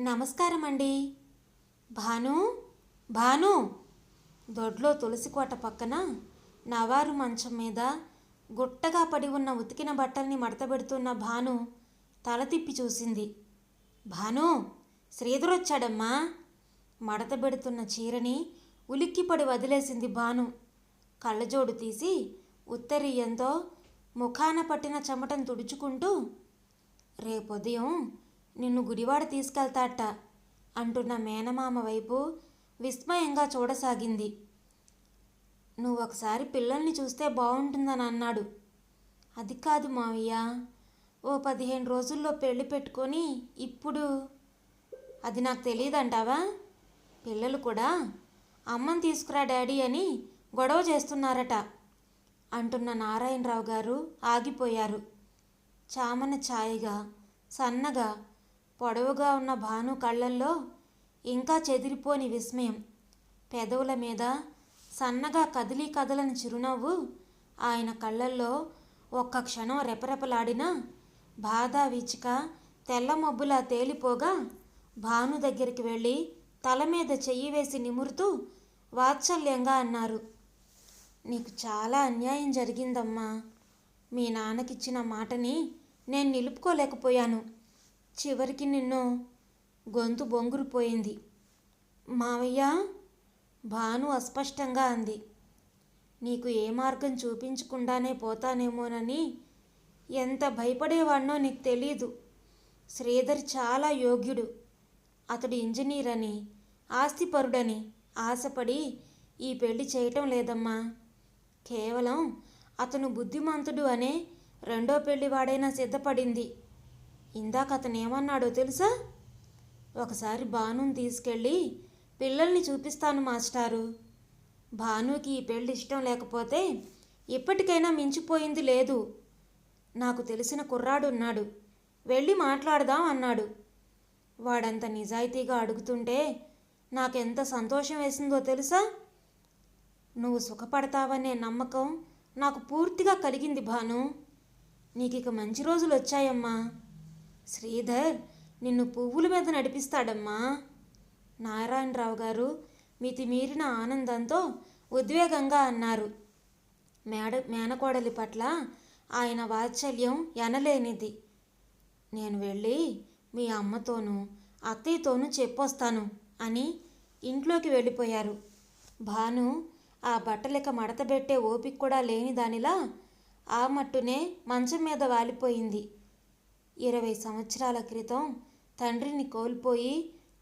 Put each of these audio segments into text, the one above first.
నమస్కారం అండి భాను భాను. దొడ్లో తులసి కోట పక్కన నవారు మంచం మీద గుట్టగా పడి ఉన్న ఉతికిన బట్టల్ని మడతబెడుతున్న భాను తల తిప్పి చూసింది. భాను శ్రీధరొచ్చాడమ్మా. మడతబెడుతున్న చీరని ఉలిక్కిపడి వదిలేసింది భాను. కళ్ళజోడు తీసి ఉత్తరీయంతో ముఖాన పట్టిన చెమటను తుడుచుకుంటూ రేపుదయం నిన్ను గుడివాడ తీసుకెళ్తాట అంటున్న మేనమామ వైపు విస్మయంగా చూడసాగింది. నువ్వు ఒకసారి పిల్లల్ని చూస్తే బాగుంటుందని అన్నాడు. అది కాదు మావయ్య ఓ పదిహేను రోజుల్లో పెళ్ళి పెట్టుకొని ఇప్పుడు అది నాకు తెలియదంటావా పిల్లలు కూడా అమ్మని తీసుకురా డాడీ అని గొడవ చేస్తున్నారట అంటున్న నారాయణరావు గారు ఆగిపోయారు. చామన ఛాయగా సన్నగా పొడవుగా ఉన్న భాను కళ్ళల్లో ఇంకా చెదిరిపోని విస్మయం. పెదవుల మీద సన్నగా కదిలి కదలని చిరునవ్వు ఆయన కళ్ళల్లో ఒక్క క్షణం రెపరెపలాడిన బాధ విచిక తెల్ల మబ్బులా తేలిపోగా భాను దగ్గరికి వెళ్ళి తల మీద చెయ్యి వేసి నిమురుతూ వాత్సల్యంగా అన్నారు నీకు చాలా అన్యాయం జరిగిందమ్మా. మీ నాన్నకిచ్చిన మాటని నేను నిలుపుకోలేకపోయాను. చివరికి నిన్ను గొంతు బొంగురుపోయింది. మావయ్య భాను అస్పష్టంగా అంది. నీకు ఏ మార్గం చూపించకుండానే పోతానేమోనని ఎంత భయపడేవాడినో నీకు తెలీదు. శ్రీధర్ చాలా యోగ్యుడు. అతడు ఇంజనీర్ అని ఆస్తిపరుడని ఆశపడి ఈ పెళ్ళి చేయటం లేదమ్మా. కేవలం అతను బుద్ధిమంతుడు అనే రెండో పెళ్ళి వాడైనా సిద్ధపడింది. ఇందాక అతను ఏమన్నాడో తెలుసా? ఒకసారి భానుని తీసుకెళ్ళి పిల్లల్ని చూపిస్తాను మాస్టారు. భానుకి ఈ పెళ్ళి ఇష్టం లేకపోతే ఇప్పటికైనా మించిపోయింది లేదు. నాకు తెలిసిన కుర్రాడు ఉన్నాడు. వెళ్ళి మాట్లాడదాం అన్నాడు. వాడంత నిజాయితీగా అడుగుతుంటే నాకెంత సంతోషం వేసిందో తెలుసా? నువ్వు సుఖపడతావనే నమ్మకం నాకు పూర్తిగా కలిగింది భాను. నీకు ఇక మంచి రోజులు వచ్చాయమ్మా శ్రీధర్ నిన్ను పువ్వుల మీద నడిపిస్తాడమ్మా. నారాయణరావు గారు మితిమీరిన ఆనందంతో ఉద్వేగంగా అన్నారు. మేడ మేనకోడలి పట్ల ఆయన వాత్సల్యం ఎనలేనిది. నేను వెళ్ళి మీ అమ్మతోనూ అత్తయ్యతోనూ చెప్పొస్తాను అని ఇంట్లోకి వెళ్ళిపోయారు. భాను ఆ బట్టలిక మడతబెట్టే ఓపిక కూడా లేని దానిలా ఆ మట్టునే మంచం మీద వాలిపోయింది. ఇరవై సంవత్సరాల క్రితం తండ్రిని కోల్పోయి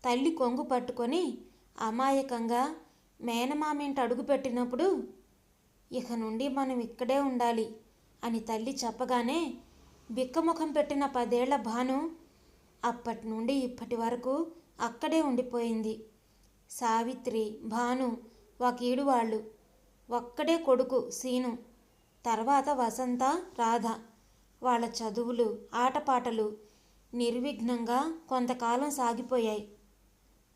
తల్లి కొంగు పట్టుకొని అమాయకంగా మేనమామింట అడుగుపెట్టినప్పుడు ఇక నుండి మనం ఇక్కడే ఉండాలి అని తల్లి చెప్పగానే బిక్కముఖం పెట్టిన పదేళ్ళ భాను అప్పటి నుండి ఇప్పటి వరకు అక్కడే ఉండిపోయింది. సావిత్రి భాను ఒకీడు వాళ్ళు ఒక్కడే కొడుకు సీను తర్వాత వసంత రాధ వాళ్ళ చదువులు ఆటపాటలు నిర్విఘ్నంగా కొంతకాలం సాగిపోయాయి.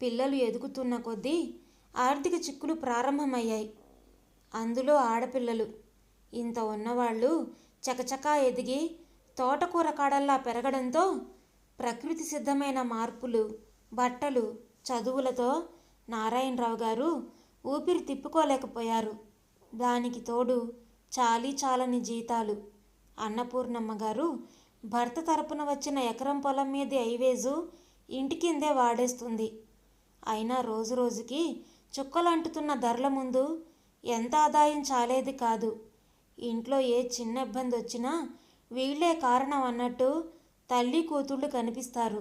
పిల్లలు ఎదుగుతున్న కొద్దీ ఆర్థిక చిక్కులు ప్రారంభమయ్యాయి. అందులో ఆడపిల్లలు. ఇంత ఉన్నవాళ్ళు చకచకా ఎదిగి తోటకూర కాడల్లా పెరగడంతో ప్రకృతి సిద్ధమైన మార్పులు బట్టలు చదువులతో నారాయణరావు గారు ఊపిరి తిప్పుకోలేకపోయారు. దానికి తోడు చాలీ చాలని జీతాలు. అన్నపూర్ణమ్మ గారు భర్త తరపున వచ్చిన ఎకరం పొలం మీది ఐవేజు ఇంటి కిందే వాడేస్తుంది. అయినా రోజు రోజుకి చుక్కలంటుతున్న ధరల ముందు ఎంత ఆదాయం చాలేది కాదు. ఇంట్లో ఏ చిన్న ఇబ్బంది వచ్చినా వీళ్ళే కారణం అన్నట్టు తల్లి కూతుళ్ళు కనిపిస్తారు.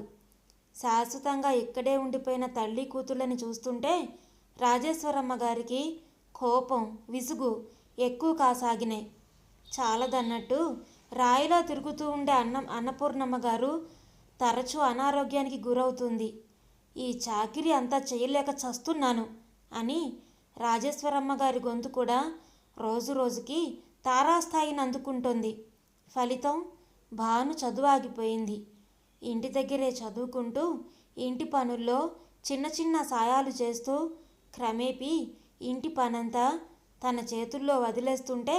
శాశ్వతంగా ఇక్కడే ఉండిపోయిన తల్లి కూతుళ్ళని చూస్తుంటే రాజేశ్వరమ్మ గారికి కోపం విసుగు ఎక్కువ కాసాగినాయి. చాలదన్నట్టు రాయిలా తిరుగుతూ ఉండే అన్నం అన్నపూర్ణమ్మ గారు తరచూ అనారోగ్యానికి గురవుతుంది. ఈ చాకిరి అంతా చేయలేక చస్తున్నాను అని రాజేశ్వరమ్మ గారి గొంతు కూడా రోజు రోజుకి తారాస్థాయిని అందుకుంటుంది. ఫలితం భాను చదువు ఆగిపోయింది. ఇంటి దగ్గరే చదువుకుంటూ ఇంటి పనుల్లో చిన్న చిన్న సాయాలు చేస్తూ క్రమేపీ ఇంటి పనంతా తన చేతుల్లో వదిలేస్తుంటే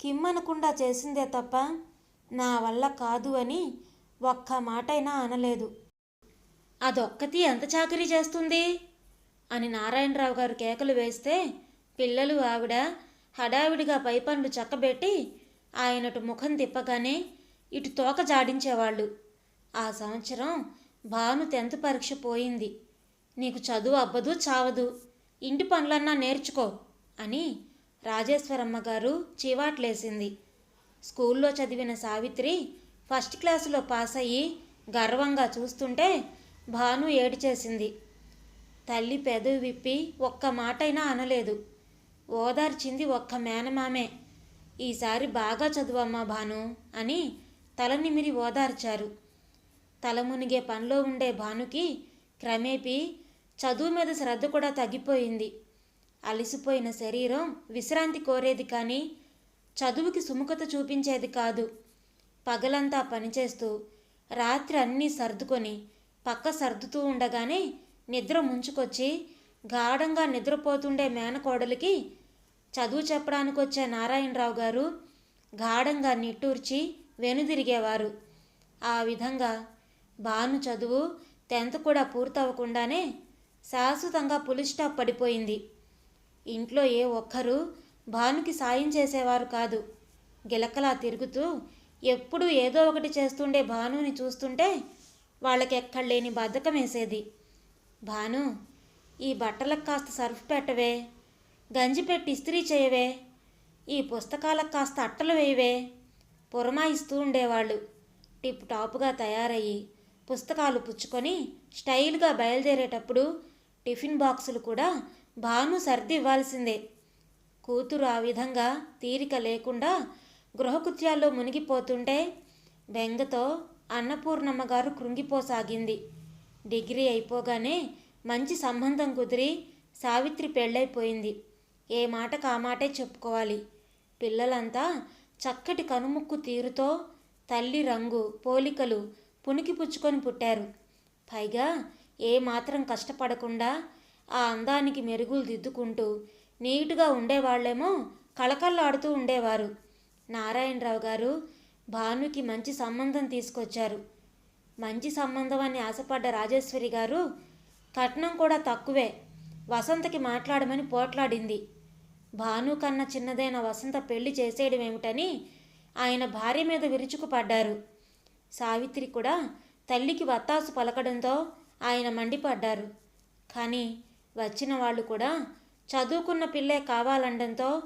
కిమ్మనకుండా చేసిందే తప్ప నా వల్ల కాదు అని ఒక్క మాటైనా అనలేదు. అదొక్కతి ఎంత చాకరీ చేస్తుంది? అని నారాయణరావు గారు కేకలు వేస్తే పిల్లలు ఆవిడ హడావిడిగా పై పనులు చక్కబెట్టి ఆయనటు ముఖం తిప్పగానే ఇటు తోక జాడించేవాళ్ళు. ఆ సంవత్సరం భాను టెన్త్ పరీక్ష పోయింది. నీకు చదువు అబ్బదు చావదు. ఇంటి పనులన్నా నేర్చుకో అని రాజేశ్వరమ్మ గారు చీవాట్లేసింది. స్కూల్లో చదివిన సావిత్రి ఫస్ట్ క్లాసులో పాస్ అయ్యి గర్వంగా చూస్తుంటే భాను ఏడిచేసింది. తల్లి పెదవి విప్పి ఒక్క మాటైనా అనలేదు. ఓదార్చింది ఒక్క మేనమామే. ఈసారి బాగా చదువమ్మా భాను అని తల నిమిరి ఓదార్చారు. తల మునిగే పనిలో ఉండే భానుకి క్రమేపీ చదువు మీద శ్రద్ధ కూడా తగ్గిపోయింది. అలసిపోయిన శరీరం విశ్రాంతి కోరేది కానీ చదువుకి సుముఖత చూపించేది కాదు. పగలంతా పనిచేస్తూ రాత్రి అన్నీ సర్దుకొని పక్క సర్దుతూ ఉండగానే నిద్ర ముంచుకొచ్చి గాఢంగా నిద్రపోతుండే మేనకోడలికి చదువు చెప్పడానికి వచ్చే నారాయణరావు గారు గాఢంగా నిట్టూర్చి వెనుదిరిగేవారు. ఆ విధంగా భాను చదువు టెన్త్ కూడా పూర్తవకుండానే శాశ్వతంగా పులి స్టాప్ పడిపోయింది. ఇంట్లో ఏ ఒక్కరూ భానుకి సాయం చేసేవారు కాదు. గిలకలా తిరుగుతూ ఎప్పుడూ ఏదో ఒకటి చేస్తుండే భానుని చూస్తుంటే వాళ్ళకి ఎక్కడలేని బద్ధకం వేసేది భాను ఈ బట్టలకు కాస్త సర్ఫ్ పెట్టవే గంజి పెట్టి ఇస్త్రీ చేయవే ఈ పుస్తకాలకు కాస్త అట్టలు వేయవే పురమాయిస్తూ ఉండేవాళ్ళు. టిప్ టాప్గా తయారయ్యి పుస్తకాలు పుచ్చుకొని స్టైల్గా బయలుదేరేటప్పుడు టిఫిన్ బాక్సులు కూడా భాను సర్ది ఇవ్వాల్సిందే. కూతురు ఆ విధంగా తీరిక లేకుండా గృహకృత్యాల్లో మునిగిపోతుంటే బెంగతో అన్నపూర్ణమ్మ గారు కృంగిపోసాగింది. డిగ్రీ అయిపోగానే మంచి సంబంధం కుదిరి సావిత్రి పెళ్ళైపోయింది. ఏ మాటకు ఆ మాటే చెప్పుకోవాలి. పిల్లలంతా చక్కటి కనుముక్కు తీరుతో తల్లి రంగు పోలికలు పుణికి పుచ్చుకొని పుట్టారు. పైగా ఏ మాత్రం కష్టపడకుండా ఆ అందానికి మెరుగులు దిద్దుకుంటూ నీటుగా ఉండేవాళ్ళేమో కళకళలాడుతూ ఉండేవారు. నారాయణరావు గారు భానుకి మంచి సంబంధం తీసుకొచ్చారు. మంచి సంబంధం అని ఆశపడ్డ రాజేశ్వరి గారు కట్నం కూడా తక్కువే వసంతకి మాట్లాడమని పోట్లాడింది. భాను కన్నా చిన్నదైన వసంత పెళ్ళి చేసేయడం ఏమిటని ఆయన భార్య మీద విరుచుకుపడ్డారు. సావిత్రి కూడా తల్లికి వత్తాసు పలకడంతో ఆయన మండిపడ్డారు. కానీ వచ్చిన వాళ్ళు కూడా చదువుకున్న పిల్లే కావాలండంతో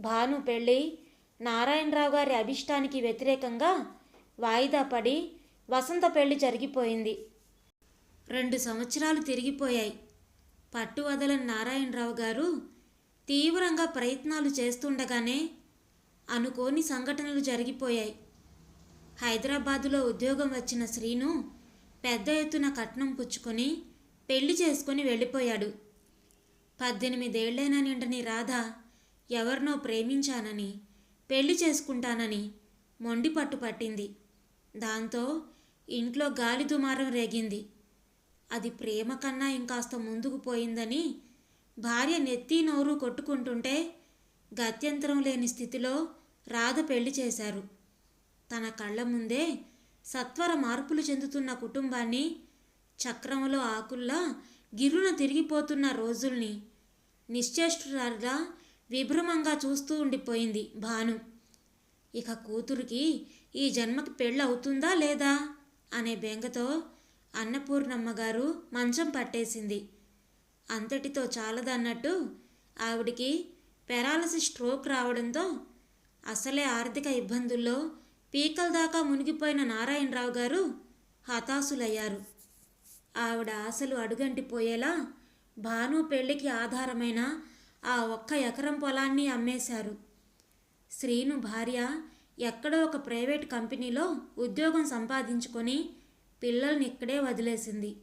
భాను పెళ్ళి నారాయణరావు గారి అభిష్టానికి వ్యతిరేకంగా వాయిదా పడి వసంత పెళ్ళి జరిగిపోయింది. రెండు సంవత్సరాలు తిరిగిపోయాయి. పట్టు వదలని నారాయణరావు గారు తీవ్రంగా ప్రయత్నాలు చేస్తుండగానే అనుకోని సంఘటనలు జరిగిపోయాయి. హైదరాబాదులో ఉద్యోగం వచ్చిన శ్రీను పెద్ద ఎత్తున కట్నం పుచ్చుకొని పెళ్ళి చేసుకొని వెళ్ళిపోయాడు. పద్దెనిమిదేళ్ళైన నిండని రాధ ఎవరినో ప్రేమించానని పెళ్ళి చేసుకుంటానని మొండి పట్టు పట్టింది. దాంతో ఇంట్లో గాలి దుమారం రేగింది. అది ప్రేమ కన్నా ఇంకాస్త ముందుకు పోయిందని భార్య నెత్తి నోరు కొట్టుకుంటుంటే గత్యంతరం లేని స్థితిలో రాధ పెళ్ళి చేశారు. తన కళ్ళ ముందే సత్వర మార్పులు చెందుతున్న కుటుంబాన్ని చక్రంలో ఆకుల్లా గిర్రున తిరిగిపోతున్న రోజుల్ని నిశ్చేష్టురాలుగా విభ్రమంగా చూస్తూ ఉండిపోయింది భాను. ఇక కూతురికి ఈ జన్మకి పెళ్ళి అవుతుందా లేదా? అనే బెంగతో అన్నపూర్ణమ్మ గారు మంచం పట్టేసింది. అంతటితో చాలదన్నట్టు ఆవిడికి పెరాలసిస్ స్ట్రోక్ రావడంతో అసలే ఆర్థిక ఇబ్బందుల్లో పీకల దాకా మునిగిపోయిన నారాయణరావు గారు హతాశులయ్యారు. ఆవిడ ఆశలు అడుగంటిపోయేలా భాను పెళ్ళికి ఆధారమైన ఆ ఒక్క ఎకరం పొలాన్ని అమ్మేశారు. శ్రీను భార్య ఎక్కడో ఒక ప్రైవేట్ కంపెనీలో ఉద్యోగం సంపాదించుకొని పిల్లల్ని ఇక్కడే వదిలేసింది.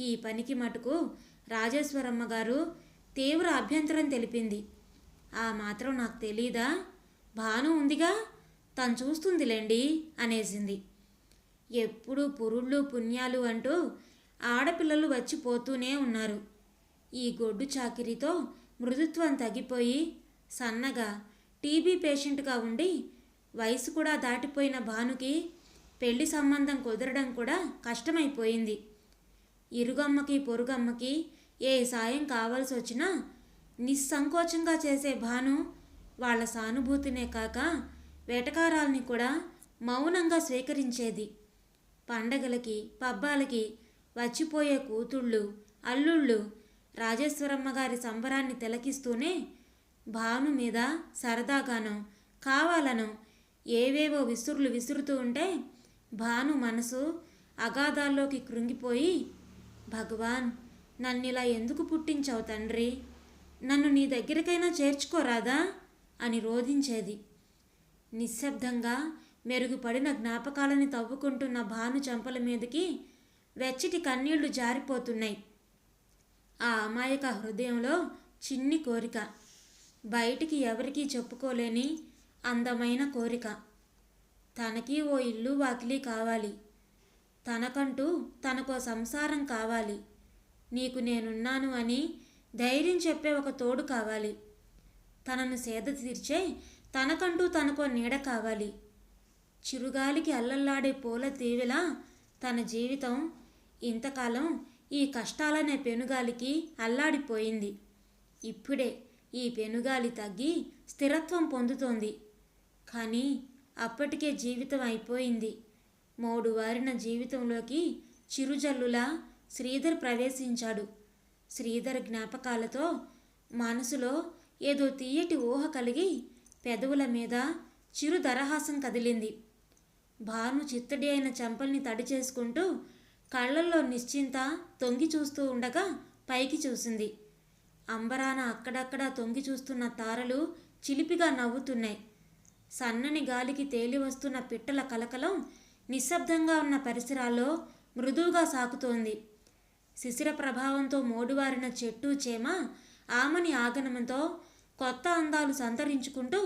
ఈ పనికి మటుకు రాజేశ్వరమ్మ గారు తీవ్ర అభ్యంతరం తెలిపింది. ఆ మాత్రం నాకు తెలీదా? భాను ఉందిగా? తను చూస్తుందిలేండి అనేసింది. ఎప్పుడూ పురుళ్ళు పుణ్యాలు అంటూ ఆడపిల్లలు వచ్చి పోతూనే ఉన్నారు. ఈ గొడ్డు చాకిరీతో మృదుత్వం తగ్గిపోయి సన్నగా టీబీ పేషెంట్గా ఉండి వయసు కూడా దాటిపోయిన భానుకి పెళ్ళి సంబంధం కుదరడం కూడా కష్టమైపోయింది. ఇరుగమ్మకి పొరుగమ్మకి ఏ సాయం కావాల్సి వచ్చినా నిస్సంకోచంగా చేసే భాను వాళ్ళ సానుభూతినే కాక వేటకారాల్ని కూడా మౌనంగా స్వీకరించేది. పండగలకి పబ్బాలకి వచ్చిపోయే కూతుళ్ళు అల్లుళ్ళు రాజేశ్వరమ్మ గారి సంబరాన్ని తిలకిస్తూనే భాను మీద సరదాగాను కావాలనో ఏవేవో విసురులు విసురుతూ ఉంటే భాను మనసు అగాధాల్లోకి కృంగిపోయి భగవాన్ నన్ను ఇలా ఎందుకు పుట్టించావు తండ్రి? నన్ను నీ దగ్గరికైనా చేర్చుకోరాదా అని రోధించేది. నిశ్శబ్దంగా మెరుగుపడిన జ్ఞాపకాలని తవ్వుకుంటున్న భాను చెంపల మీదకి వెచ్చటి కన్నీళ్ళు జారిపోతున్నాయి. ఆ అమాయక హృదయంలో చిన్ని కోరిక. బయటికి ఎవరికీ చెప్పుకోలేని అందమైన కోరిక. తనకి ఓ ఇల్లు వాకిలి కావాలి. తనకంటూ తనకో సంసారం కావాలి. నీకు నేనున్నాను అని ధైర్యం చెప్పే ఒక తోడు కావాలి. తనను సేద తీర్చే తనకంటూ తనకో నీడ కావాలి. చిరుగాలికి అల్లల్లాడే పూల తీవెలా తన జీవితం ఇంతకాలం ఈ కష్టాలనే పెనుగాలికి అల్లాడిపోయింది. ఇప్పుడే ఈ పెనుగాలి తగ్గి స్థిరత్వం పొందుతోంది. కానీ అప్పటికే జీవితం అయిపోయింది. మోడు వారిన జీవితంలోకి చిరుజల్లులా శ్రీధర్ ప్రవేశించాడు. శ్రీధర్ జ్ఞాపకాలతో మనసులో ఏదో తీయటి ఊహ కలిగి పెదవుల మీద చిరు దరహాసం కదిలింది. భాను చిత్తడి అయిన చెంపల్ని తడి చేసుకుంటూ కళ్ళల్లో నిశ్చింత తొంగి చూస్తూ ఉండగా పైకి చూసింది. అంబరాన అక్కడక్కడ తొంగి చూస్తున్న తారలు చిలిపిగా నవ్వుతున్నాయి. సన్నని గాలికి తేలి వస్తున్న పిట్టల కలకలం నిశ్శబ్దంగా ఉన్న పరిసరాల్లో మృదువుగా సాకుతోంది శిశిర ప్రభావంతో మోడువారిన చెట్టు చేమ ఆమని ఆగమనంతో కొత్త అందాలు సంతరించుకుంటూ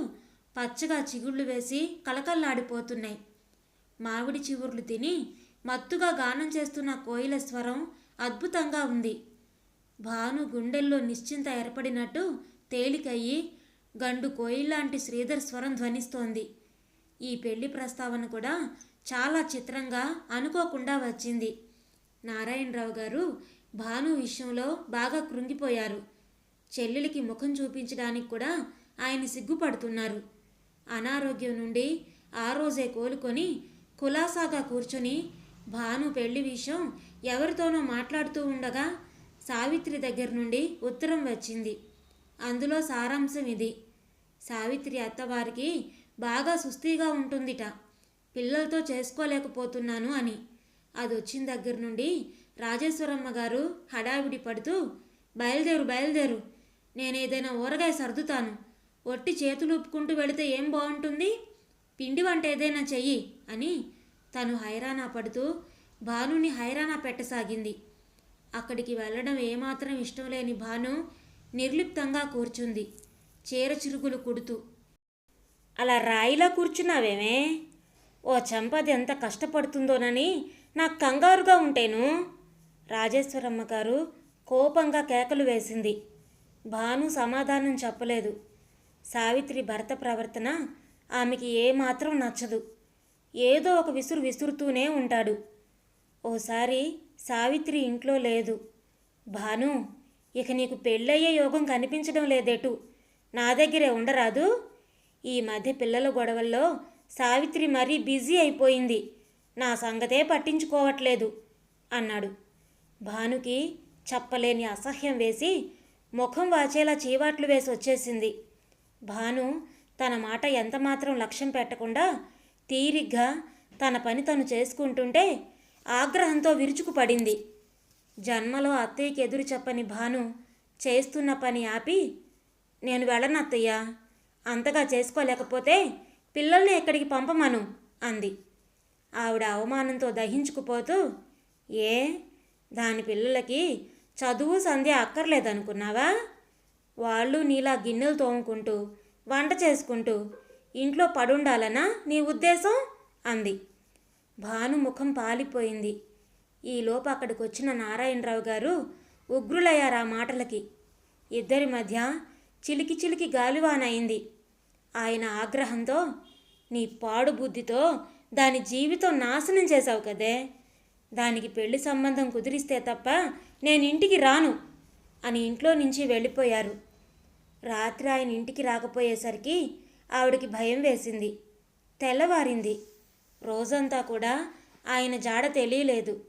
పచ్చగా చిగుళ్ళు వేసి కలకల్లాడిపోతున్నాయి మామిడి చివుర్లు తిని మత్తుగా గానం చేస్తున్న కోయిల స్వరం అద్భుతంగా ఉంది. భాను గుండెల్లో నిశ్చింత ఏర్పడినట్టు తేలికయ్యి గండు కోయిల్లాంటి శ్రీధర్ స్వరం ధ్వనిస్తోంది. ఈ పెళ్ళి ప్రస్తావన కూడా చాలా చిత్రంగా అనుకోకుండా వచ్చింది. నారాయణరావు గారు భాను విషయంలో బాగా కృంగిపోయారు. చెల్లెలికి ముఖం చూపించడానికి కూడా ఆయన సిగ్గుపడుతున్నారు. అనారోగ్యం నుండి ఆ రోజే కోలుకొని కులాసాగా కూర్చొని భాను పెళ్ళి విషయం ఎవరితోనో మాట్లాడుతూ ఉండగా సావిత్రి దగ్గర నుండి ఉత్తరం వచ్చింది. అందులో సారాంశం ఇది. సావిత్రి అత్తవారికి బాగా సుస్థిగా ఉంటుందిట. పిల్లలతో చేసుకోలేకపోతున్నాను అని. అది వచ్చిన దగ్గర నుండి రాజేశ్వరమ్మ గారు హడావిడి పడుతూ బయలుదేరు బయలుదేరు. నేనేదైనా ఊరగాయ సర్దుతాను. ఒట్టి చేతులు ఊపుకుంటూ వెళితే ఏం బాగుంటుంది పిండి వంట ఏదైనా చెయ్యి అని తను హైరానా పడుతూ భానుని హైరానా పెట్టసాగింది. అక్కడికి వెళ్ళడం ఏమాత్రం ఇష్టం లేని భాను నిర్లిప్తంగా కూర్చుంది. చీర చిరుగులు కుడుతూ అలా రాయిలా కూర్చున్నావేమే? ఓ చంపది ఎంత కష్టపడుతుందోనని నాకు కంగారుగా ఉంటేను? రాజేశ్వరమ్మ గారు కోపంగా కేకలు వేసింది. భాను సమాధానం చెప్పలేదు. సావిత్రి భర్త ప్రవర్తన ఆమెకి ఏమాత్రం నచ్చదు. ఏదో ఒక విసురు విసురుతూనే ఉంటాడు. ఓసారి సావిత్రి ఇంట్లో లేదు. భాను ఇక నీకు పెళ్ళయ్యే యోగం కనిపించడం లేదేటు. నా దగ్గరే ఉండరాదు. ఈ మధ్య పిల్లల గొడవల్లో సావిత్రి మరీ బిజీ అయిపోయింది. నా సంగతే పట్టించుకోవట్లేదు అన్నాడు. భానుకి చెప్పలేని అసహ్యం వేసి ముఖం వాచేలా చీవాట్లు వేసి వచ్చేసింది. భాను తన మాట ఎంతమాత్రం లక్ష్యం పెట్టకుండా తీరిగ్గా తన పని తను చేసుకుంటుంటే ఆగ్రహంతో విరుచుకుపడింది. జన్మలో అత్తయ్యకి ఎదురు చెప్పని భాను చేస్తున్న పని ఆపి నేను వెళ్ళనత్తయ్యా అంతగా చేసుకోలేకపోతే పిల్లల్ని ఎక్కడికి పంపమను అంది. ఆవిడ అవమానంతో దహించుకుపోతూ ఏ దాని పిల్లలకి చదువు సంధ్య అక్కర్లేదనుకున్నావా? వాళ్ళు నీలా గిన్నెలు తోముకుంటూ వంట చేసుకుంటూ ఇంట్లో పడుండాలనా నీ ఉద్దేశం? అంది. భాను ముఖం పాలిపోయింది. ఈలోపు అక్కడికి వచ్చిన నారాయణరావు గారు ఉగ్రులయ్యారు ఆ మాటలకి. ఇద్దరి మధ్య చిలికి చిలికి గాలివానయింది ఆయన ఆగ్రహంతో నీ పాడు బుద్ధితో దాని జీవితం నాశనం చేశావు కదే. దానికి పెళ్ళి సంబంధం కుదిరిస్తే తప్ప నేను ఇంటికి రాను అని ఇంట్లో నుంచి వెళ్ళిపోయారు. రాత్రి ఆయన ఇంటికి రాకపోయేసరికి ఆవిడకి భయం వేసింది. తెల్లవారింది. రోజంతా కూడా ఆయన జాడ తెలియలేదు.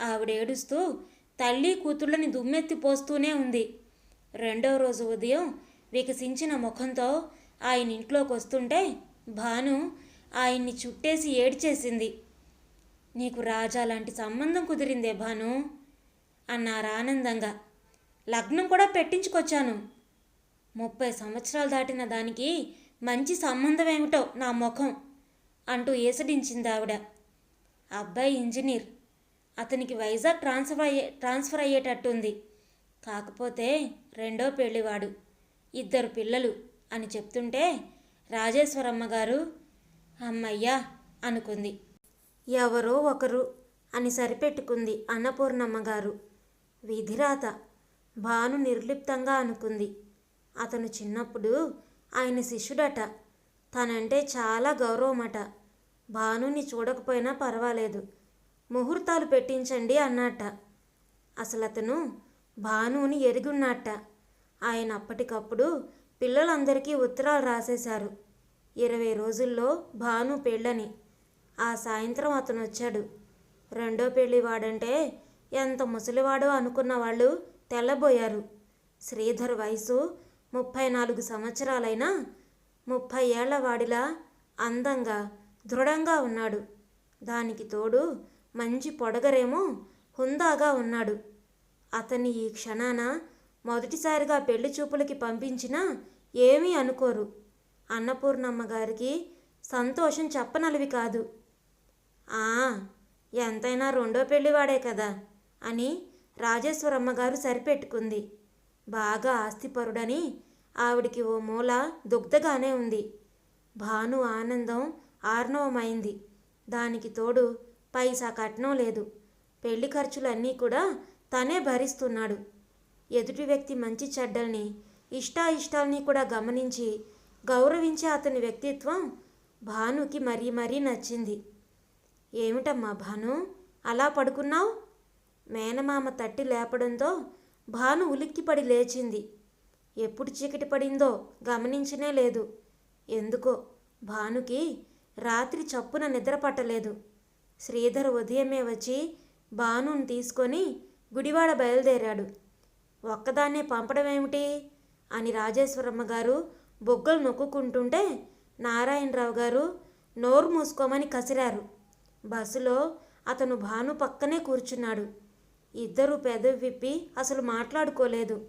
ఆవిడ ఏడుస్తూ తల్లి కూతుళ్ళని దుమ్మెత్తి పోస్తూనే ఉంది. రెండో రోజు ఉదయం వికసించిన ముఖంతో ఆయన ఇంట్లోకి వస్తుంటే భాను ఆయన్ని చుట్టేసి ఏడ్చేసింది. నీకు రాజా లాంటి సంబంధం కుదిరిందే భాను అన్నారు ఆనందంగా. లగ్నం కూడా పెట్టించుకొచ్చాను. ముప్పై సంవత్సరాలు దాటిన దానికి మంచి సంబంధం ఏమిటో నా ముఖం అంటూ ఏసడించింది ఆవిడ. అబ్బాయి ఇంజనీర్. అతనికి వైజాగ్ ట్రాన్స్ఫర్ అయ్యే ట్రాన్స్ఫర్ అయ్యేటట్టుంది. కాకపోతే రెండో పెళ్ళివాడు ఇద్దరు పిల్లలు అని చెప్తుంటే రాజేశ్వరమ్మ గారు అమ్మయ్యా అనుకుంది. ఎవరో ఒకరు అని సరిపెట్టుకుంది అన్నపూర్ణమ్మ గారు. విధిరాత భాను నిర్లిప్తంగా అనుకుంది. అతను చిన్నప్పుడు ఆయన శిష్యుడట. తనంటే చాలా గౌరవమట. భానుని చూడకపోయినా పర్వాలేదు. ముహూర్తాలు పెట్టించండి అన్నట్ట అసలు అతను భానుని ఎరుగున్నట్ట ఆయన అప్పటికప్పుడు పిల్లలందరికీ ఉత్తరాలు రాసేశారు. ఇరవై రోజుల్లో భాను పెళ్ళని. ఆ సాయంత్రం అతను వచ్చాడు. రెండో పెళ్ళి వాడంటే ఎంత ముసలివాడో అనుకున్న వాళ్ళు తెల్లబోయారు. శ్రీధర్ వయసు ముప్పై నాలుగు సంవత్సరాలైనా ముప్పై ఏళ్ళవాడిలా అందంగా దృఢంగా ఉన్నాడు. దానికి తోడు మంచి పొడగరేమో హుందాగా ఉన్నాడు. అతన్ని ఈ క్షణాన మొదటిసారిగా పెళ్ళి చూపులకి పంపించినా ఏమీ అనుకోరు. అన్నపూర్ణమ్మ గారికి సంతోషం చెప్పనలివి కాదు. ఆ ఎంతైనా రెండో పెళ్ళివాడే కదా అని రాజేశ్వరమ్మ గారు సరిపెట్టుకుంది. బాగా ఆస్తిపరుడని ఆవిడికి ఓ మూల దుగ్ధగానే ఉంది. భాను ఆనందం ఆర్ణవమైంది. దానికి తోడు పైసా కట్నం లేదు. పెళ్ళి ఖర్చులన్నీ కూడా తనే భరిస్తున్నాడు. ఎదుటి వ్యక్తి మంచి చెడ్డల్ని ఇష్టాయిష్టాల్ని కూడా గమనించి గౌరవించే అతని వ్యక్తిత్వం భానుకి మరీ మరీ నచ్చింది. ఏమిటమ్మా భాను అలా పడుకున్నావు? మేనమామ తట్టి లేపడంతో భాను ఉలిక్కిపడి లేచింది. ఎప్పుడు చీకటి పడిందో గమనించనే లేదు. ఎందుకో భానుకి రాత్రి చప్పున నిద్ర పట్టలేదు. శ్రీధర్ ఉదయమే వచ్చి భానుని తీసుకొని గుడివాడ బయలుదేరాడు. ఒక్కదాన్నే పంపడమేమిటి? అని రాజేశ్వరమ్మ గారు బొగ్గలు నొక్కుంటుంటే నారాయణరావు గారు నోరు మూసుకోమని కసిరారు. బస్సులో అతను భాను పక్కనే కూర్చున్నాడు. ఇద్దరు పెదవి విప్పి అసలు మాట్లాడుకోలేదు.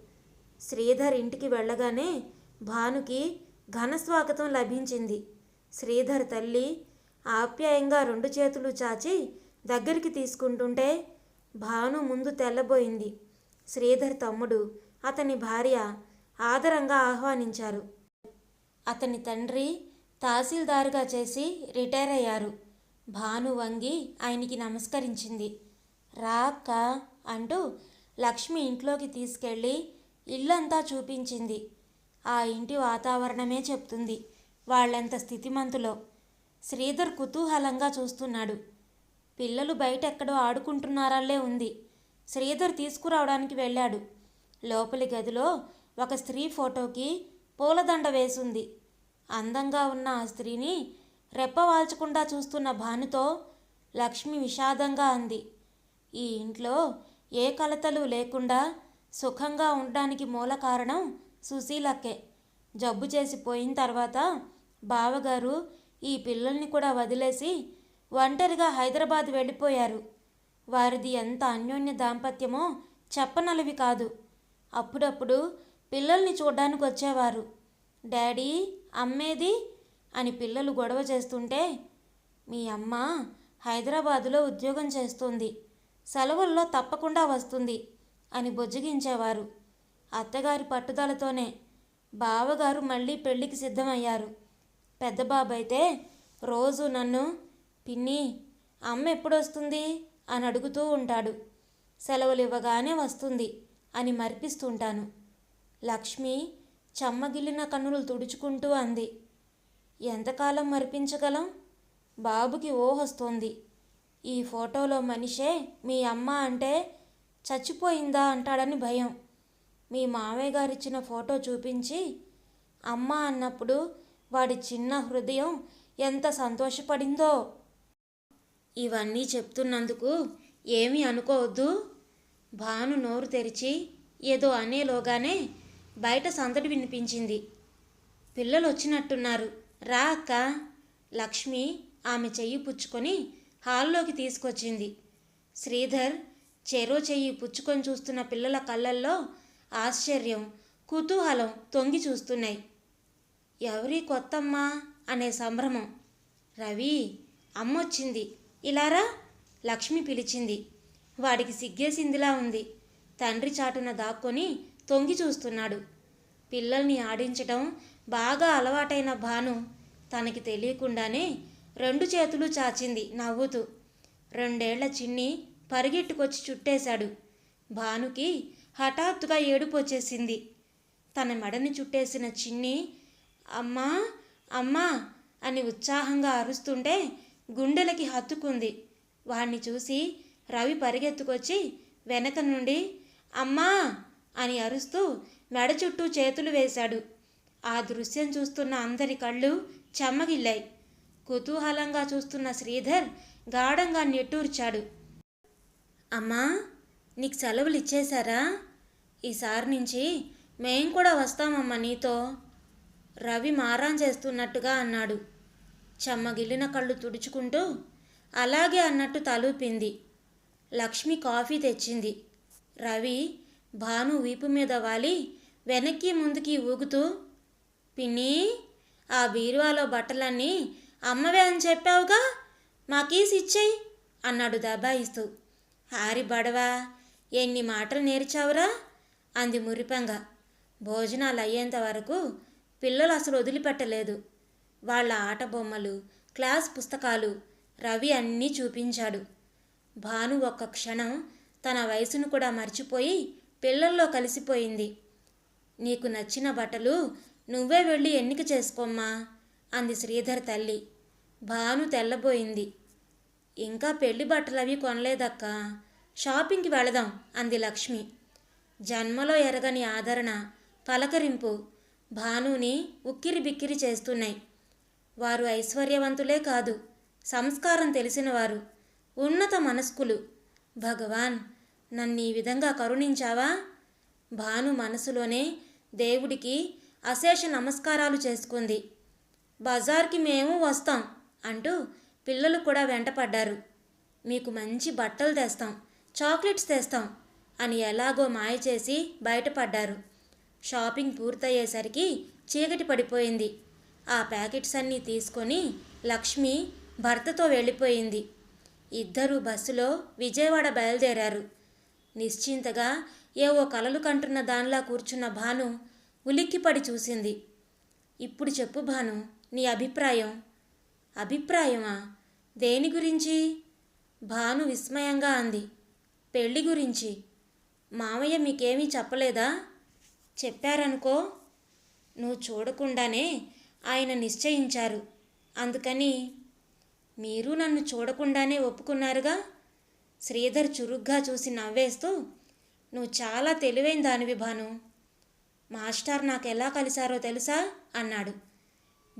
శ్రీధర్ ఇంటికి వెళ్ళగానే భానుకి ఘన స్వాగతం లభించింది. శ్రీధర్ తల్లి ఆప్యాయంగా రెండు చేతులు చాచి దగ్గరికి తీసుకుంటుంటే భాను ముందు తెల్లబోయింది. శ్రీధర్ తమ్ముడు అతని భార్య ఆదరంగా ఆహ్వానించారు. అతని తండ్రి తహసీల్దారుగా చేసి రిటైర్ అయ్యారు. భాను వంగి ఆయనకి నమస్కరించింది. రా అక్క అంటూ లక్ష్మి ఇంట్లోకి తీసుకెళ్ళి ఇల్లంతా చూపించింది. ఆ ఇంటి వాతావరణమే చెప్తుంది. వాళ్ళంత స్థితిమంతులో. శ్రీధర్ కుతూహలంగా చూస్తున్నాడు. పిల్లలు బయట ఎక్కడో ఆడుకుంటున్నారల్లే ఉంది. శ్రీధర్ తీసుకురావడానికి వెళ్ళాడు. లోపలి గదిలో ఒక స్త్రీ ఫోటోకి పూలదండ వేసుంది. అందంగా ఉన్న ఆ స్త్రీని రెప్పవాల్చకుండా చూస్తున్న భానుతో లక్ష్మి విషాదంగా అంది. ఈ ఇంట్లో ఏ కలతలు లేకుండా సుఖంగా ఉండడానికి మూల కారణం సుశీలక్కే. జబ్బు చేసిపోయిన తర్వాత బావగారు ఈ పిల్లల్ని కూడా వదిలేసి ఒంటరిగా హైదరాబాద్ వెళ్ళిపోయారు. వారిది ఎంత అన్యోన్య దాంపత్యమో చెప్పనలవి కాదు. అప్పుడప్పుడు పిల్లల్ని చూడ్డానికి వచ్చేవారు. డాడీ అమ్మేది? అని పిల్లలు గొడవ చేస్తుంటే మీ అమ్మ హైదరాబాదులో ఉద్యోగం చేస్తుంది. సెలవుల్లో తప్పకుండా వస్తుంది అని బుజ్జగించేవారు. అత్తగారి పట్టుదలతోనే బావగారు మళ్ళీ పెళ్ళికి సిద్ధమయ్యారు. పెద్ద బాబైతే రోజు నన్ను పిన్ని అమ్మ ఎప్పుడొస్తుంది? అని అడుగుతూ ఉంటాడు. సెలవులు ఇవ్వగానే వస్తుంది అని మరిపిస్తుంటాను. లక్ష్మి చెమ్మగిల్లిన కన్నులు తుడుచుకుంటూ అంది. ఎంతకాలం మరిపించగలం? బాబుకి ఓహొస్తోంది. ఈ ఫోటోలో మనిషే మీ అమ్మ అంటే చచ్చిపోయిందా అంటాడని భయం. మీ మామయ్య గారు ఇచ్చిన ఫోటో చూపించి అమ్మ అన్నప్పుడు వాడి చిన్న హృదయం ఎంత సంతోషపడిందో. ఇవన్నీ చెప్తున్నందుకు ఏమీ అనుకోవద్దు. భాను నోరు తెరిచి ఏదో అనేలోగానే బయట సందడి వినిపించింది. పిల్లలు వచ్చినట్టున్నారు రా అక్క. లక్ష్మి ఆమె చెయ్యి పుచ్చుకొని హాల్లోకి తీసుకొచ్చింది. శ్రీధర్ చెరో చెయ్యి పుచ్చుకొని చూస్తున్న పిల్లల కళ్ళల్లో ఆశ్చర్యం కుతూహలం తొంగి చూస్తున్నాయి. ఎవరి కొత్తమ్మా? అనే సంభ్రమం. రవి అమ్మొచ్చింది. ఇలారా? లక్ష్మి పిలిచింది. వాడికి సిగ్గేసిందిలా ఉంది. తండ్రి చాటున దాక్కొని తొంగి చూస్తున్నాడు. పిల్లల్ని ఆడించటం బాగా అలవాటైన భాను. తనకి తెలియకుండానే రెండు చేతులు చాచింది. నవ్వుతూ రెండేళ్ళ చిన్ని పరిగెట్టుకొచ్చి చుట్టేశాడు. భానుకి హఠాత్తుగా ఏడుపు వచ్చేసింది. తన మెడని చుట్టేసిన చిన్ని అమ్మా అమ్మా అని ఉత్సాహంగా అరుస్తుంటే గుండెలకి హత్తుకుంది. వాణ్ణి చూసి రవి పరిగెత్తుకొచ్చి వెనక నుండి అమ్మా అని అరుస్తూ మెడ చుట్టూ చేతులు వేశాడు. ఆ దృశ్యం చూస్తున్న అందరి కళ్ళు చెమ్మగిల్లాయి కుతూహలంగా చూస్తున్న శ్రీధర్ గాఢంగా నెట్టూర్చాడు. అమ్మా నీకు సెలవులు ఇచ్చేశారా? ఈసారి నుంచి మేం కూడా వస్తామమ్మా నీతో రవి మారాన్ చేస్తున్నట్టుగా అన్నాడు. చెమ్మగిల్లిన కళ్ళు తుడుచుకుంటూ అలాగే అన్నట్టు తలూపింది. లక్ష్మి కాఫీ తెచ్చింది. రవి భాను వీపు మీద వాలి వెనక్కి ముందుకి ఊగుతూ పిన్ని ఆ బీరువాలో బట్టలన్నీ అమ్మవే అని చెప్పావుగా? మాకీసి ఇచ్చేయి అన్నాడు దబాయిస్తూ. హారి బడవా ఎన్ని మాటలు నేర్చావురా? అంది మురిపంగా. భోజనాలు అయ్యేంత వరకు పిల్లలు అసలు వదిలిపెట్టలేదు. వాళ్ళ ఆట బొమ్మలు క్లాస్ పుస్తకాలు రవి అన్నీ చూపించాడు. భాను ఒక్క క్షణం తన వయసును కూడా మర్చిపోయి పిల్లల్లో కలిసిపోయింది. నీకు నచ్చిన బట్టలు నువ్వే వెళ్ళి ఎన్నిక చేసుకోమ్మా అంది శ్రీధర్ తల్లి. భాను తెల్లబోయింది. ఇంకా పెళ్ళి బట్టలు అవి కొనలేదక్క. షాపింగ్కి వెళదాం అంది లక్ష్మి. జన్మలో ఎరగని ఆదరణ పలకరింపు భానుని ఉక్కిరి బిక్కిరి చేస్తున్నాయి. వారు ఐశ్వర్యవంతులే కాదు సంస్కారం తెలిసినవారు ఉన్నత మనస్కులు. భగవాన్ నన్ను ఈ విధంగా కరుణించావా? భాను మనసులోనే దేవుడికి అశేష నమస్కారాలు చేసుకుంది. బజార్కి మేము వస్తాం. అంటూ పిల్లలు కూడా వెంటపడ్డారు. మీకు మంచి బట్టలు తెస్తాం చాక్లెట్స్ తెస్తాం అని ఎలాగో మాయ చేసి బయటపడ్డారు. షాపింగ్ పూర్తయ్యేసరికి చీకటి పడిపోయింది. ఆ ప్యాకెట్స్ అన్నీ తీసుకొని లక్ష్మి భర్తతో వెళ్ళిపోయింది. ఇద్దరూ బస్సులో విజయవాడ బయలుదేరారు. నిశ్చింతగా ఏవో కలలు కంటున్న దానిలా కూర్చున్న భాను ఉలిక్కిపడి చూసింది. ఇప్పుడు చెప్పు భాను నీ అభిప్రాయం? అభిప్రాయమా? దేని గురించి? భాను విస్మయంగా అంది. పెళ్ళి గురించి. మామయ్య మీకేమీ చెప్పలేదా? చెప్పారనుకో. నువ్వు చూడకుండానే ఆయన నిశ్చయించారు. అందుకని మీరు నన్ను చూడకుండానే ఒప్పుకున్నారుగా? శ్రీధర్ చురుగ్గా చూసి నవ్వేస్తూ నువ్వు చాలా తెలివైన దానివి భాను. మాస్టర్ నాకు ఎలా కలిశారో తెలుసా? అన్నాడు.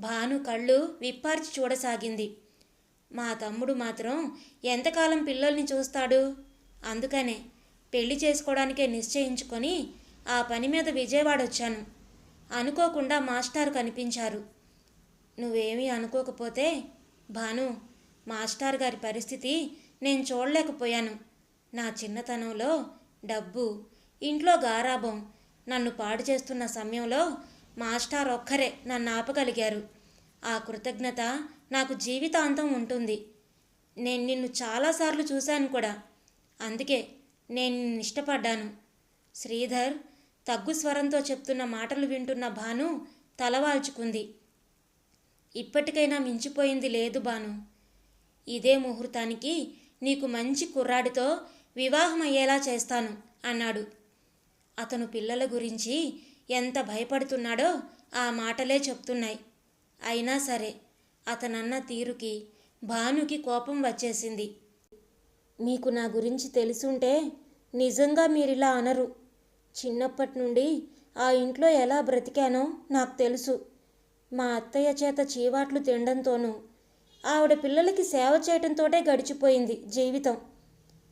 భాను కళ్ళు విప్పార్చి చూడసాగింది. మా తమ్ముడు మాత్రం ఎంతకాలం పిల్లల్ని చూస్తాడు? అందుకనే పెళ్ళి చేసుకోవడానికే నిశ్చయించుకొని ఆ పని మీద విజయవాడ వచ్చాను అనుకోకుండా మాస్టారు కనిపించారు. నువ్వేమీ అనుకోకపోతే భాను మాస్టార్ గారి పరిస్థితి నేను చూడలేకపోయాను. నా చిన్నతనంలో డబ్బు ఇంట్లో గారాబం నన్ను పాడు చేస్తున్న సమయంలో మాస్టార్ ఒక్కరే నన్ను ఆపగలిగారు. ఆ కృతజ్ఞత నాకు జీవితాంతం ఉంటుంది. నేను నిన్ను చాలాసార్లు చూశాను కూడా. అందుకే నేను నిన్ను ఇష్టపడ్డాను. శ్రీధర్ తగ్గు స్వరంతో చెప్తున్న మాటలు వింటున్న భాను తలవాల్చుకుంది ఇప్పటికైనా మించిపోయింది లేదు బాను ఇదే ముహూర్తానికి నీకు మంచి కుర్రాడితో వివాహం అయ్యేలా చేస్తాను అన్నాడు. అతను పిల్లల గురించి ఎంత భయపడుతున్నాడో ఆ మాటలే చెప్తున్నాయి. అయినా సరే అతనన్న తీరుకి భానుకి కోపం వచ్చేసింది. మీకు నా గురించి తెలుసుంటే నిజంగా మీరు ఇలా అనరు. చిన్నప్పటి నుండి ఆ ఇంట్లో ఎలా బ్రతికానో నాకు తెలుసు. మా అత్తయ్య చేత చీవాట్లు తినడంతోనూ ఆవిడ పిల్లలకి సేవ చేయడంతోటే గడిచిపోయింది జీవితం.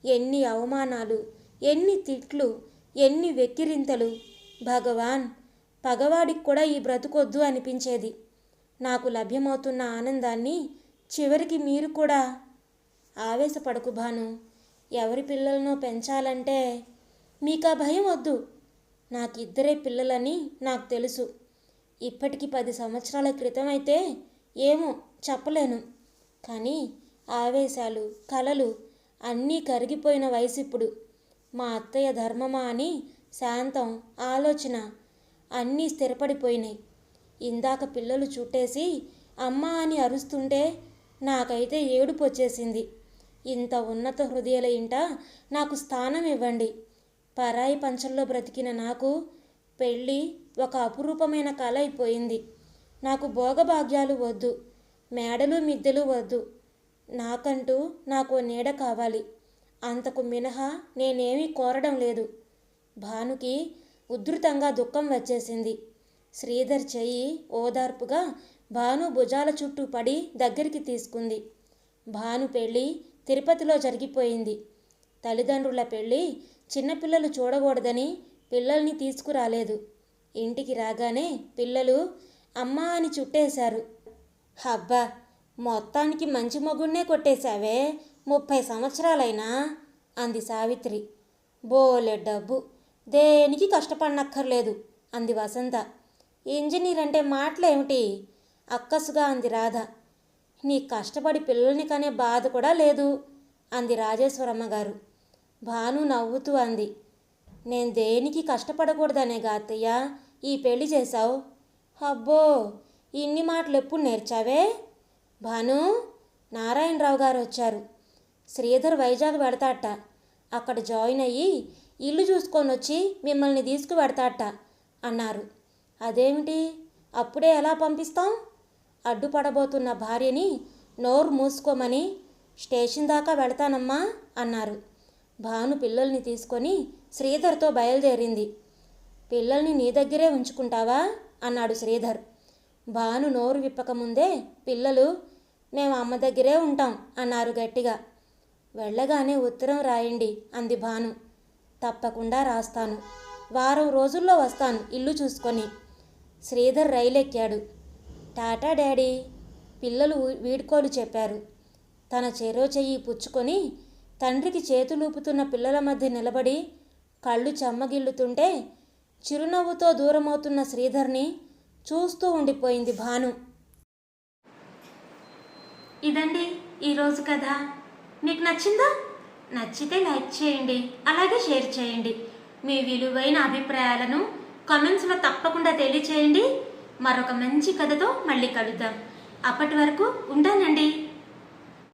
ఎన్ని అవమానాలు ఎన్ని తిట్లు ఎన్ని వెక్కిరింతలు భగవాన్ పగవాడికి కూడా ఈ బ్రతుకొద్దు అనిపించేది. నాకు లభ్యమవుతున్న ఆనందాన్ని చివరికి మీరు కూడా ఆవేశపడకు భాను. ఎవరి పిల్లలను పెంచాలంటే మీకు ఆ భయం వద్దు. నాకు ఇద్దరే పిల్లలని నాకు తెలుసు. ఇప్పటికి పది సంవత్సరాల క్రితం అయితే ఏమో చెప్పలేను. కానీ ఆవేశాలు కలలు అన్నీ కరిగిపోయిన వయసు ఇప్పుడు మా అత్తయ్య ధర్మమా అని శాంతం ఆలోచన అన్నీ స్థిరపడిపోయినాయి. ఇందాక పిల్లలు చుట్టేసి అమ్మ అని అరుస్తుంటే నాకైతే ఏడుపు వచ్చేసింది. ఇంత ఉన్నత హృదయాల ఇంట నాకు స్థానం ఇవ్వండి. పరాయి పంచంలో బ్రతికిన నాకు పెళ్ళి ఒక అపురూపమైన కళ అయిపోయింది. నాకు భోగభాగ్యాలు వద్దు మేడలు మిద్దెలు వద్దు. నాకంటూ నాకు నీడ కావాలి. అంతకు మినహా నేనేమీ కోరడం లేదు. భానుకి ఉధృతంగా దుఃఖం వచ్చేసింది. శ్రీధర్ చెయ్యి ఓదార్పుగా భాను భుజాల చుట్టూ పడి దగ్గరికి తీసుకుంది. భాను పెళ్ళి తిరుపతిలో జరిగిపోయింది. తల్లిదండ్రుల పెళ్ళి చిన్నపిల్లలు చూడకూడదని పిల్లల్ని తీసుకురాలేదు. ఇంటికి రాగానే పిల్లలు అమ్మా అని చుట్టేశారు. హబ్బా మొత్తానికి మంచి మొగుడినే కొట్టేశావే ముప్పై సంవత్సరాలైనా అంది సావిత్రి. బోలే డబ్బు దేనికి కష్టపడనక్కర్లేదు అంది వసంత. ఇంజనీర్ అంటే మాటలేమిటి? అక్కసుగా అంది రాధ. నీ కష్టపడి పిల్లల్ని కనే బాధ కూడా లేదు అంది రాజేశ్వరమ్మ గారు భాను నవ్వుతూ అంది. నేను దేనికి కష్టపడకూడదనే గాతయ్య ఈ పెళ్ళి చేశావు? అబ్బో ఇన్ని మాటలు ఎప్పుడు నేర్చావే? భాను నారాయణరావు గారు వచ్చారు. శ్రీధర్ వైజాగ్ పెడతాట అక్కడ జాయిన్ అయ్యి ఇల్లు చూసుకొని వచ్చి మిమ్మల్ని తీసుకువెడతాట అన్నారు. అదేమిటి? అప్పుడే ఎలా పంపిస్తాం? అడ్డుపడబోతున్న భార్యని నోరు మూసుకోమని స్టేషన్ దాకా వెళతానమ్మా అన్నారు. భాను పిల్లల్ని తీసుకొని శ్రీధర్తో బయలుదేరింది. పిల్లల్ని నీ దగ్గరే ఉంచుకుంటావా? అన్నాడు శ్రీధర్. భాను నోరు విప్పకముందే పిల్లలు మేము అమ్మ దగ్గరే ఉంటాం అన్నారు గట్టిగా. వెళ్ళగానే ఉత్తరం రాయండి అంది భాను. తప్పకుండా రాస్తాను. వారం రోజుల్లో వస్తాను ఇల్లు చూసుకొని. శ్రీధర్ రైలెక్కాడు. టాటా డాడీ పిల్లలు వీడ్కోలు చెప్పారు. తన చెరో చెయ్యి పుచ్చుకొని తండ్రికి చేతులూపుతున్న పిల్లల మధ్య నిలబడి కళ్ళు చెమ్మగిల్లుతుంటే చిరునవ్వుతో దూరమవుతున్న శ్రీధర్ని చూస్తూ ఉండిపోయింది భాను. ఇదండి ఈరోజు కథ. మీకు నచ్చిందా? నచ్చితే లైక్ చేయండి అలాగే షేర్ చేయండి. మీ విలువైన అభిప్రాయాలను కామెంట్స్లో తప్పకుండా తెలియచేయండి. మరొక మంచి కథతో మళ్ళీ కలుద్దాం. అప్పటి వరకు ఉంటానండి.